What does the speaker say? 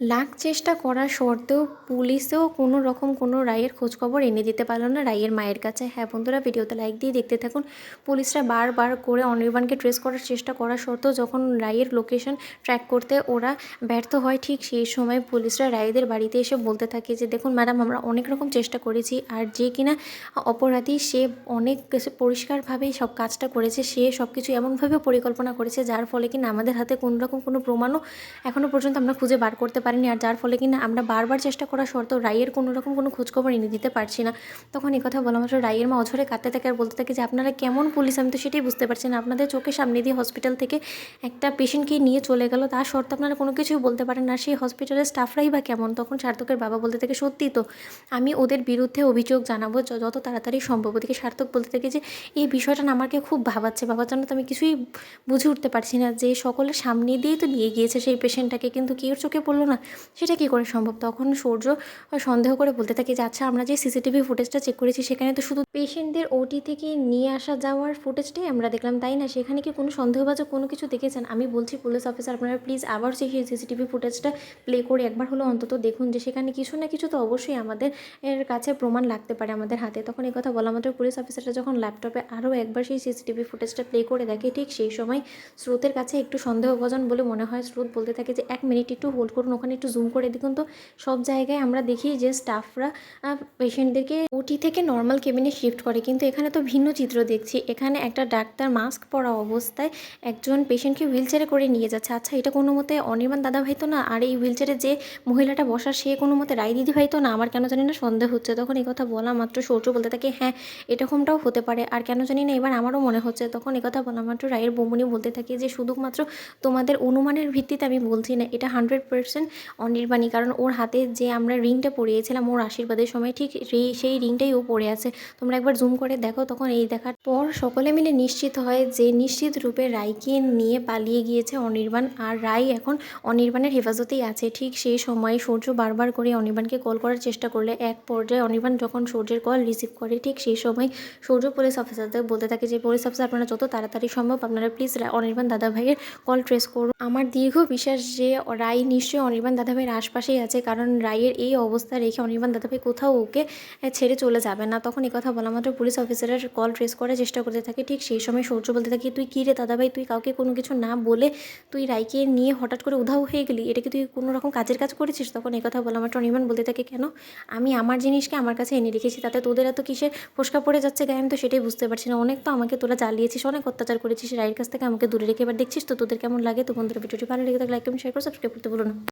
লাখ চেষ্টা করা সত্ত্বেও পুলিশেও কোনো রকম কোনো রায়ের খোঁজখবর এনে দিতে পারল না রায়ের মায়ের কাছে। হ্যাঁ বন্ধুরা, ভিডিওতে লাইক দিয়ে দেখতে থাকুন। পুলিশরা বারবার করে অনির্বাণকে ট্রেস করার চেষ্টা করা সত্ত্বেও যখন রায়ের লোকেশন ট্র্যাক করতে ওরা ব্যর্থ হয়, ঠিক সেই সময় পুলিশরা রায়েদের বাড়িতে এসে বলতে থাকে যে, দেখুন ম্যাডাম আমরা অনেক রকম চেষ্টা করেছি আর যে কিনা অপরাধী সে অনেক পরিষ্কারভাবেই সব কাজটা করেছে, সে সব কিছু এমনভাবে পরিকল্পনা করেছে, যার ফলে কিনা আমাদের হাতে কোনো রকম কোনো প্রমাণও এখনও পর্যন্ত আমরা খুঁজে বার করতে পারিনি আর যার ফলে কিনা আমরা বারবার চেষ্টা করা সত্ত্বেও রায়ের কোনো রকম কোনো খোঁজখবর এনে দিতে পারছি না। তখন এই কথা বলা মাত্র রায়ের মা অঝরে কাঁদতে থাকে আর বলতে থাকে যে, আপনারা কেমন পুলিশ? আমি তো সেটাই বুঝতে পারছি না। আপনাদের চোখের সামনে দিয়ে হসপিটাল থেকে একটা পেশেন্টকে নিয়ে চলে গেল। তার সত্ত্বেও আপনারা কোনো কিছুই বলতে পারেন না। সেই হসপিটালের স্টাফরাই বা কেমন? তখন সার্থকের বাবা বলতে থাকে সত্যি তো, আমি ওদের বিরুদ্ধে অভিযোগ জানাব। যত তাড়াতাড়ি সম্ভব। ওদিকে সার্থক বলতে থাকে যে, এই বিষয়টা আমাকে খুব ভাবাচ্ছে। বাবার জন্য তো আমি কিছুই বুঝে উঠতে পারছি না। যে সকলের সামনে দিয়েই তো নিয়ে গিয়েছে সেই পেশেন্টটাকে কিন্তু কেউ চোখে পড়ল না। সেটা কী করে সম্ভব? তখন সূর্য সন্দেহ করে বলতে থাকে যে আচ্ছা আমরা যে সিসিটিভি ফুটেজটা চেক করেছি, সেখানে তো শুধু পেশেন্টদের ওটি থেকে নিয়ে আসা যাওয়ার ফুটেজটাই আমরা দেখলাম, তাই না? সেখানে কি কোনো সন্দেহবাচক কোনো কিছু দেখেছেন? আমি বলছি, পুলিশ অফিসার আপনারা প্লিজ আবার সেই সিসিটিভি ফুটেজটা প্লে করে একবার হলো অন্তত দেখুন যে, সেখানে কিছু না কিছু তো অবশ্যই আমাদের এর কাছে প্রমাণ লাগতে পারে আমাদের হাতে। তখন এই কথা বলা মাত্র পুলিশ অফিসারটা যখন ল্যাপটপে আরও একবার সেই সিসিটিভি ফুটেজটা প্লে করে দেখে, ঠিক সেই সময় স্রোতের কাছে একটু সন্দেহভাজন বলে মনে হয়, স্রোত বলতে থাকে যে, এক মিনিট একটু হোল্ড করুন ওখানে একটু জুম করে দেখুন তো। সব জায়গায় আমরা দেখি যে স্টাফরা পেশেন্টদেরকে ওটি থেকে নর্মাল কেবিনে শিফট করে। কিন্তু এখানে তো ভিন্ন চিত্র দেখছি। এখানে একটা ডাক্তার মাস্ক পরা অবস্থায় একজন পেশেন্টকে হুইল চেয়ারে করে নিয়ে যাচ্ছে। আচ্ছা এটা কোনো মতে অনির্বাণ দাদা ভাই তো না? আর এই হুইল চেয়ারে যে মহিলাটা বসা, সে কোনো মতে রায় দিদি ভাই তো না? আমার কেন জানি না সন্দেহ হচ্ছে। তখন এই কথা বলা মাত্র সৌর্য বলতে থাকে হ্যাঁ এরকমটাও হতে পারে। আর কেন জানি না এবার আমারও মনে হচ্ছে। তখন কথা বলা মাত্র রায়ের বৌমনি বলতে থাকে যে, শুধুমাত্র তোমাদের অনুমানের ভিত্তিতে আমি বলছি না। এটা হান্ড্রেড পার্সেন্ট অনির্বাণী। কারণ ওর হাতে যে আমরা রিংটা পরিয়েছিলাম ওর আশীর্বাদের সময় ঠিক সেই রিংটাই ও পরে আছে। তোমরা একবার জুম করে দেখো, তখন এই দেখার পর সকলে মিলে নিশ্চিত হয় যে নিশ্চিত রূপে রায়কে নিয়ে পালিয়ে গিয়েছে অনির্বাণ। আর রায় এখন অনির্বাণের হেফাজতেই আছে। ঠিক সেই সময় সূর্য বারবার করে অনির্বাণকে কল করার চেষ্টা করলে এক পর্যায়ে অনির্বাণ যখন সূর্যের কল রিসিভ করে, ঠিক সেই সময় সূর্য পুলিশ অফিসারদের বলতে থাকে যে পুলিশ অফিসার আপনারা যত তাড়াতাড়ি সম্ভব আপনারা প্লিজ অনির্বাণ দাদা ভাইয়ের কল ট্রেস করুন। আমার দীর্ঘ বিশ্বাস যে রায় নিশ্চয়ই অনির্বাণ দাদাভাইয়ের আশপাশেই আছে। কারণ রায়ের এই অবস্থা রেখে অনির্বাণ দাদাভাই কোথাও ওকে ছেড়ে চলে যাবে না। তখন কথা বলা মাত্র পুলিশ অফিসারের কল ট্রেস করার চেষ্টা করতে থাকে। ঠিক সেই সময় সূর্য বলতে থাকে, তুই কী রে দাদাভাই? তুই কাউকে কোনো কিছু না বলে তুই রায়কে নিয়ে হঠাৎ করে উধাও হয়ে গেলি? এটা কি তুই কোনো রকম কাজের কাজ করেছিস? তখন কথা বলা মাত্র অনির্বাণ বলতে থাকে, কেন? আমি আমার জিনিসকে আমার কাছে এনে রেখেছি। তাতে তোদের এত কিসের ফোসকা পড়ে যাচ্ছে গায়ে? আমি তো সেটাই বুঝতে পারছি না। অনেক তো আমাকে তোরা জ্বালিয়েছিস, অনেক অত্যাচার করেছিস। রায়ের কাছ থেকে আমাকে দূরে রেখে এবার দেখছিস তো তোদের কেমন লাগে? তো বন্ধুরা, ভিডিওটি ভালো লেগে থাকলে লাইক শেয়ার করে সাবস্ক্রাইব করতে বলো না।